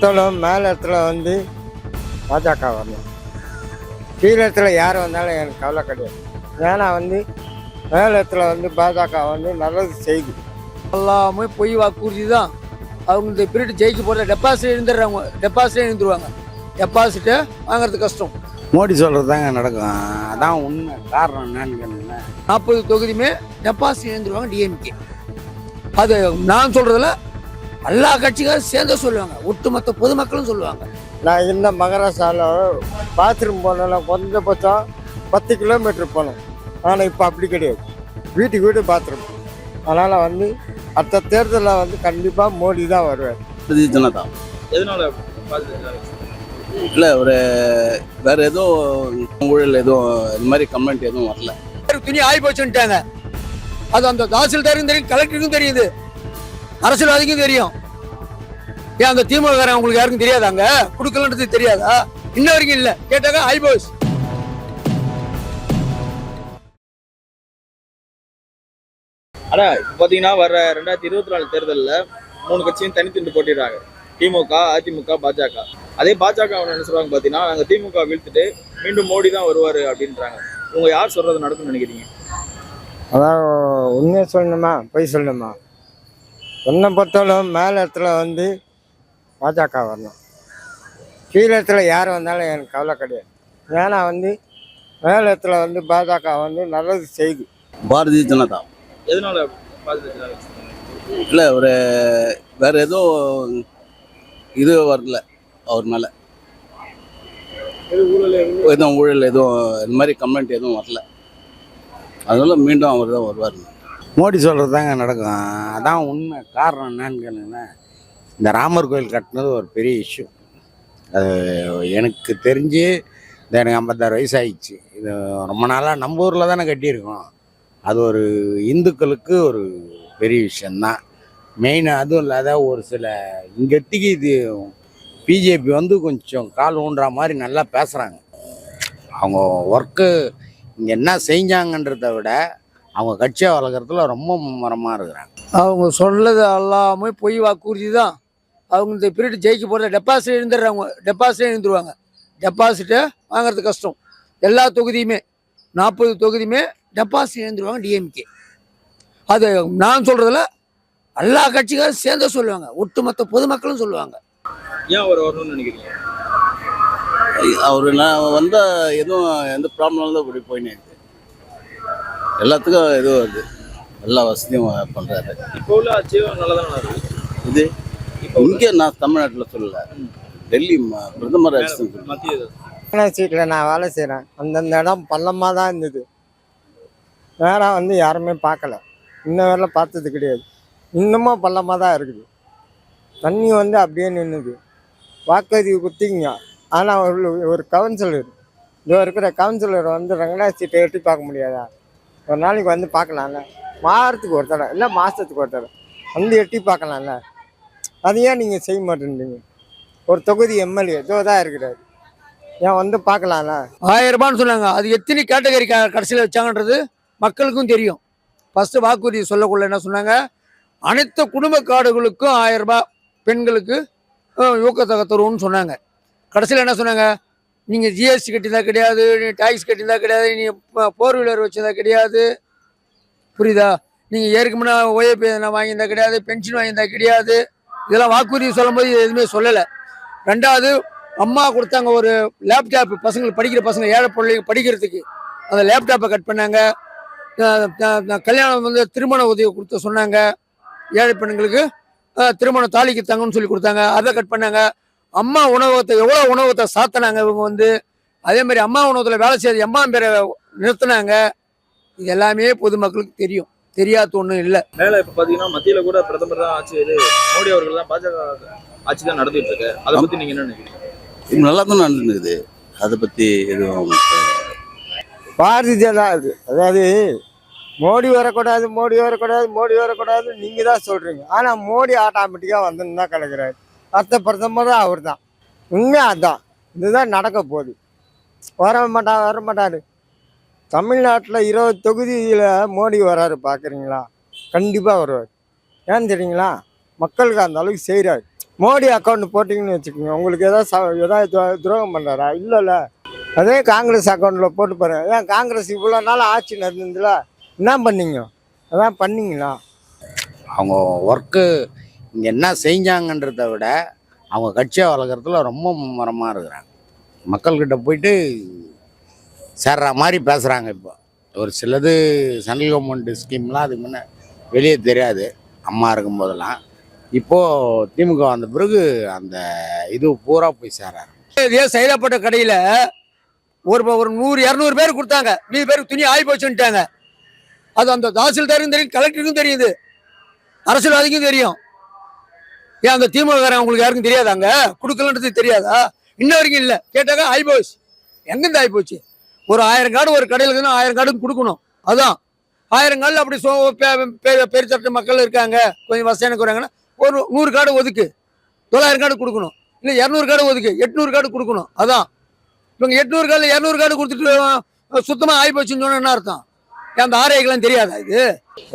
மேல் இடத்துல வந்து பாஜக வரணும். கீழ இடத்துல யார் வந்தாலும் எனக்கு கவலை கிடையாது. ஏன்னா வந்து மேல் இடத்துல வந்து பாஜக வந்து நல்லது செய்யுது எல்லாமே பொய் வாக்குறுதி தான் அவங்க இந்த பீரியட் ஜெயிக்க போகிறத டெபாசிட் இருந்துடுறாங்க டெபாசிட் இருந்துருவாங்க. டெபாசிட்டு வாங்குறது கஷ்டம். மோடி சொல்கிறது தாங்க நடக்கும். அதான் உண்மை. காரணம் என்னன்னு கேளுங்க நாற்பது தொகுதியுமே டெபாசிட் இருந்துருவாங்க டிஎம்கே அது நான் சொல்கிறதுல எல்லா கட்சிக்காரும் சேர்ந்து சொல்லுவாங்க. ஒட்டுமொத்த பொதுமக்களும் சொல்லுவாங்க. நான் இந்த மகாராஷ்டிராவில் பாத்ரூம் போனாலும் குறைஞ்சபட்சம் பத்து கிலோமீட்டர் போகணும் ஆனால் இப்போ அப்படி கிடையாது. வீட்டுக்கு வீடு பாத்ரூம் அதனால் வந்து அடுத்த தேர்தலில் வந்து கண்டிப்பாக மோடி தான் வருவார். பாரதிய ஜனதா. எதனால இல்லை ஒரு வேற எதுவும் ஊழல் எதுவும் இந்த மாதிரி கம்ப்ளைண்ட் எதுவும் வரல. துணி ஆகி போச்சுன்ட்டாங்க. அது அந்த தாசில்தாருக்கும் தெரியும் கலெக்டருக்கும் தெரியுது. அரசியல்வாதிக்கும் தெரியும். ஏன் அந்த திமுக உங்களுக்கு யாருக்கும் தெரியாதாங்க கொடுக்கலன்றது தெரியாதா? இன்ன வரைக்கும் இல்லை. கேட்டாங்க ஐபோஸ் ஆனா இப்ப பாத்தீங்கன்னா வர ரெண்டாயிரத்தி இருபத்தி நாலு தேர்தல்ல மூணு கட்சியும் தனித்துண்டு போட்டிடுறாங்க. திமுக அதிமுக பாஜக. அதே பாஜக என்ன சொல்றாங்க பாத்தீங்கன்னா நாங்க திமுக வீழ்த்துட்டு மீண்டும் மோடி தான் வருவாரு அப்படின்றாங்க. உங்க யார் சொல்றது நடக்கும்னு நினைக்கிறீங்க? அதான் உண்மையை சொல்லணுமா? பொய் சொல்லணுமா? என்னை பொறுத்தவரைக்கும் மேல் இடத்துல வந்து பாஜக வரணும். கீழ இடத்துல யார் வந்தாலும் எனக்கு கவலை கிடையாது. ஏன்னா வந்து மேல் இடத்துல வந்து பாஜக வந்து நல்லது செய்யுது பாரதிய ஜனதா. எதனால இல்லை ஒரு வேற எதுவும் இது வரல அவர் மேலே. எதுவும்? ஊழல் எதுவும் இந்த மாதிரி கம்ப்ளைண்ட் எதுவும் வரல. அதனால மீண்டும் அவர் தான் வருவார் மோடி சொல்கிறது தாங்க நடக்கும். அதான் உண்மை. காரணம் என்னன்னு கேளுங்கன்னா இந்த ராமர் கோயில் கட்டினது ஒரு பெரிய இஷ்யூ அது எனக்கு தெரிஞ்சு இந்த எனக்கு ஐம்பத்தாறு வயசு ஆயிடுச்சு இது ரொம்ப நாளாக நம்ம ஊரில் தானே கட்டியிருக்கோம். அது ஒரு இந்துக்களுக்கு ஒரு பெரிய விஷயந்தான் மெயின் அதுவும் இல்லாத ஒரு சில இங்கத்திக்கு இது பிஜேபி வந்து கொஞ்சம் கால் ஊன்ற மாதிரி நல்லா பேசுகிறாங்க அவங்க ஒர்க்கு இங்கே என்ன செஞ்சாங்கன்றதை விட அவங்க கட்சியை வளர்க்குறதுல ரொம்ப மும்முரமாக இருக்கிறாங்க. அவங்க சொல்றது எல்லாமே பொய் வாக்குறுதி தான் அவங்க இந்த பீரியட் ஜெயிக்க போகிறத டெபாசிட் இருந்துடுறாங்க டெபாசிட் இருந்துருவாங்க டெபாசிட்டை வாங்குறது கஷ்டம். எல்லா தொகுதியுமே நாற்பது தொகுதியுமே டெபாசிட் இருந்துருவாங்க டிஎம்கே அது நான் சொல்கிறதுல எல்லா கட்சிக்காரும் சேர்ந்து சொல்லுவாங்க. ஒட்டுமொத்த பொதுமக்களும் சொல்லுவாங்க. ஏன் அவர் வரணும்னு நினைக்கிறீங்க? அவர் நான் வந்தால் எதுவும் எந்த ப்ராப்ளம் தான் இப்படி போயினே இருக்கு எல்லாத்துக்கும் இது வருது. எல்லா வசதியும் பண்ணுறாரு இப்போ உள்ள ஆட்சியும் நல்லதான இருக்கு இது? இங்கே நான் தமிழ்நாட்டில் சொல்லல. டெல்லி பிரதமர் ஆட்சி. மத்திய சீட்டில் நான் வேலை செய்கிறேன் அந்தந்த இடம் பள்ளமாக தான் இருந்தது. நேராக வந்து யாருமே பார்க்கல. இன்ன வரல பார்த்தது கிடையாது. இன்னமும் பள்ளமாக தான் இருக்குது. தண்ணி வந்து அப்படியே நின்றுது வாக்குறுதி குத்திங்க ஆனால் ஒரு ஒரு கவுன்சிலர் இதோ இருக்கிற கவுன்சிலர் வந்து ரெங்கடா சீட்டை எட்டி பார்க்க முடியாதா? ஒரு நாளைக்கு வந்து பார்க்கலாம்ல. வாரத்துக்கு ஒரு தடவை இல்லை மாதத்துக்கு ஒரு தடவை. வந்து எட்டி பார்க்கலாம்ல. அது ஏன் நீங்கள் செய்ய மாட்டேன்றீங்க? ஒரு தொகுதி எம்எல்ஏ இதோ தான் இருக்கிறாரு. ஏன் வந்து பார்க்கலாம்ல? ஆயிரம் ரூபான்னு சொன்னாங்க. அது எத்தனை கேட்டகரி கடைசியில் வச்சாங்கன்றது மக்களுக்கும் தெரியும். ஃபஸ்ட்டு வாக்குறுதி சொல்லக்குள்ள என்ன சொன்னாங்க? அனைத்து குடும்ப கார்டுகளுக்கும் ஆயிரம் ரூபாய் பெண்களுக்கு ஊக்கத்தொகை தருவோம்னு சொன்னாங்க. கடைசியில் என்ன சொன்னாங்க? நீங்கள் ஜிஎஸ்டி கட்டியிருந்தா கிடையாது நீ டேக்ஸ் கட்டியிருந்தா கிடையாது நீ ஃபோர் வீலர் வச்சதா கிடையாது. புரியுதா? நீங்கள் ஏற்க ஓஏபி ஓஏபி வாங்கியிருந்தா கிடையாது பென்ஷன் வாங்கியிருந்தா கிடையாது. இதெல்லாம் வாக்குறுதி சொல்லும்போது எதுவுமே சொல்லலை. ரெண்டாவது அம்மா கொடுத்தாங்க ஒரு லேப்டாப் பசங்களுக்கு படிக்கிற பசங்க ஏழை பிள்ளைங்க படிக்கிறதுக்கு. அந்த லேப்டாப்பை கட் பண்ணாங்க. கல்யாணம் வந்து திருமண உதவி கொடுத்த சொன்னாங்க. ஏழை பெண்களுக்கு திருமணம் திருமண தங்கன்னு சொல்லி கொடுத்தாங்க. அதை கட் பண்ணாங்க. அம்மா உணவகத்தை எவ்வளோ உணவகத்தை சாத்தினாங்க இவங்க வந்து? அதே மாதிரி அம்மா உணவகத்தில் வேலை செய்ய அம்மா பேரை நிறுத்தினாங்க. இது எல்லாமே பொதுமக்களுக்கு தெரியும். தெரியாத ஒன்றும் இல்லை. மேல இப்ப பாத்தீங்கன்னா மத்தியில கூட பிரதமர் தான் ஆட்சி இது மோடி அவர்கள் தான் பாஜக ஆட்சி தான் நடத்திட்டு இருக்கு அதை பத்தி நீங்க என்ன நினைக்கிறீங்க? இது நல்லா தான் நடந்துக்குது அதை பற்றி எதுவும் பாரதிய ஜனதா அது அதாவது மோடி வரக்கூடாது மோடி வரக்கூடாது மோடி வரக்கூடாது நீங்கள் தான் சொல்கிறீங்க ஆனால் மோடி ஆட்டோமேட்டிக்காக வந்துன்னு தான் கிடக்குறாரு. அடுத்த பிரதமரும் அவர் தான் உண்மையாக அதான். இதுதான் நடக்க போகுது. வர மாட்டா வர மாட்டாரு. தமிழ்நாட்டில் இருபது தொகுதியில் மோடி வராரு பார்க்குறீங்களா கண்டிப்பாக வருவார். ஏன்னு தெரியுங்களா? மக்களுக்கு அந்த அளவுக்கு செய்கிறாரு மோடி அக்கௌண்ட் போட்டிங்கன்னு வச்சுக்கோங்க. உங்களுக்கு ஏதாவது ச ஏதாவது துரோகம் பண்ணுறாரா இல்லைல்ல. அதே காங்கிரஸ் அக்கௌண்ட்டில் போட்டு பாருங்க. ஏன் காங்கிரஸ் இவ்வளோ நாள் ஆட்சி நடந்ததுல? என்ன பண்ணீங்க? அதான் பண்ணிங்களா? அவங்க ஒர்க்கு இங்கே என்ன செஞ்சாங்கன்றத விட அவங்க கட்சியை வளர்க்குறதுல ரொம்ப மரமாக இருக்கிறாங்க. மக்கள்கிட்ட போயிட்டு சேர்ற மாதிரி பேசுகிறாங்க இப்போ. ஒரு சிலது சென்ட்ரல் கவர்மெண்ட் ஸ்கீம்லாம் அதுக்கு முன்னே வெளியே தெரியாது அம்மா இருக்கும்போதெல்லாம். இப்போது திமுக வந்த பிறகு அந்த இது பூரா போய் சேர்றாரு. இதே செயலப்பட்ட கடையில் ஒரு ஒரு நூறு இரநூறு பேர் கொடுத்தாங்க. மீதி பேருக்கு துணி ஆகி போச்சுன்ட்டாங்க அது அந்த தாசில்தாருக்கும் தெரியும் கலெக்டருக்கும் தெரியுது. அரசியல்வாதிக்கும் தெரியும். ஏன் அந்த திமுக உங்களுக்கு யாருக்கும் தெரியாதாங்க கொடுக்கலன்றது தெரியாதா? இன்ன வரைக்கும் இல்லை. கேட்டாங்க ஆயிப்போச்சு எங்கேருந்து ஆயிப்போச்சு ஒரு ஆயிரம் கார்டு ஒரு கடையில் இருக்குன்னா ஆயிரம் கார்டு கொடுக்கணும். அதான். ஆயிரம் கார்டில் அப்படி சோ பெ- மக்கள் இருக்காங்க. கொஞ்சம் வசதியான இருக்கிறாங்கன்னா ஒரு நூறு கார்டு ஒதுக்கு. தொள்ளாயிரம் கார்டு கொடுக்கணும். இல்லை இரநூறு கார்டு ஒதுக்கு. எட்நூறு கார்டு கொடுக்கணும். அதான். இவங்க எட்நூறு கார்டு இரநூறு கார்டு கொடுத்துட்டு சுத்தமாக ஆகி சொன்ன என்ன அர்த்தம்? அந்த ஆரைக்கெல்லாம் தெரியாதா இது?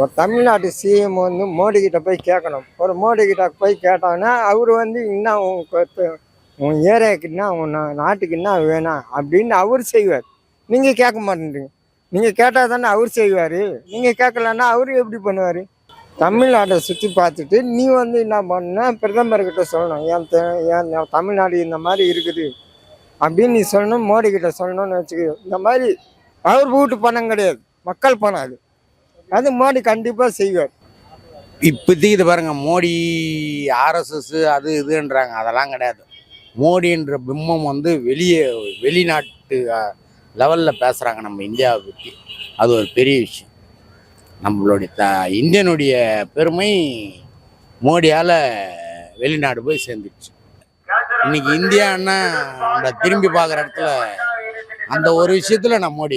ஒரு தமிழ்நாட்டு சிஎம் வந்து மோடி கிட்ட போய் கேட்கணும். ஒரு மோடி கிட்ட போய் கேட்டாங்கன்னா அவர் வந்து இன்னும் உன் உன் ஏரியாவுக்கு என்ன உன் நாட்டுக்கு என்ன வேணாம் அப்படின்னு அவர் செய்வார். நீங்கள் கேட்க மாட்டேன்றீங்க. நீங்கள் கேட்டால் தானே அவர் செய்வார். நீங்கள் கேட்கலன்னா அவர் எப்படி பண்ணுவார்? தமிழ்நாட்டை சுற்றி பார்த்துட்டு நீ வந்து என்ன பண்ண பிரதமர்கிட்ட சொல்லணும். ஏன் என் ஏன் தமிழ்நாடு இந்த மாதிரி இருக்குது அப்படின்னு நீ சொல்லணும் மோடி கிட்ட சொல்லணும்னு வச்சுக்கோ. இந்த மாதிரி அவர் வீட்டு பணம் கிடையாது. மக்கள் பணம் அது. அது மோடி கண்டிப்பாக செய்வார். இப்போதைக்கு இது பாருங்கள் மோடி ஆர்எஸ்எஸ் அது இதுன்றாங்க அதெல்லாம் கிடையாது. மோடின்ற பிம்பம் வந்து வெளியே வெளிநாட்டு லெவலில் பேசுகிறாங்க நம்ம இந்தியாவை பற்றி அது ஒரு பெரிய விஷயம். நம்மளுடைய த இந்தியனுடைய பெருமை மோடியால் வெளிநாடு போய் சேர்ந்துடுச்சு இன்னைக்கு இந்தியான்னா அந்த திரும்பி பார்க்குற இடத்துல அந்த ஒரு விஷயத்தில் நான் மோடி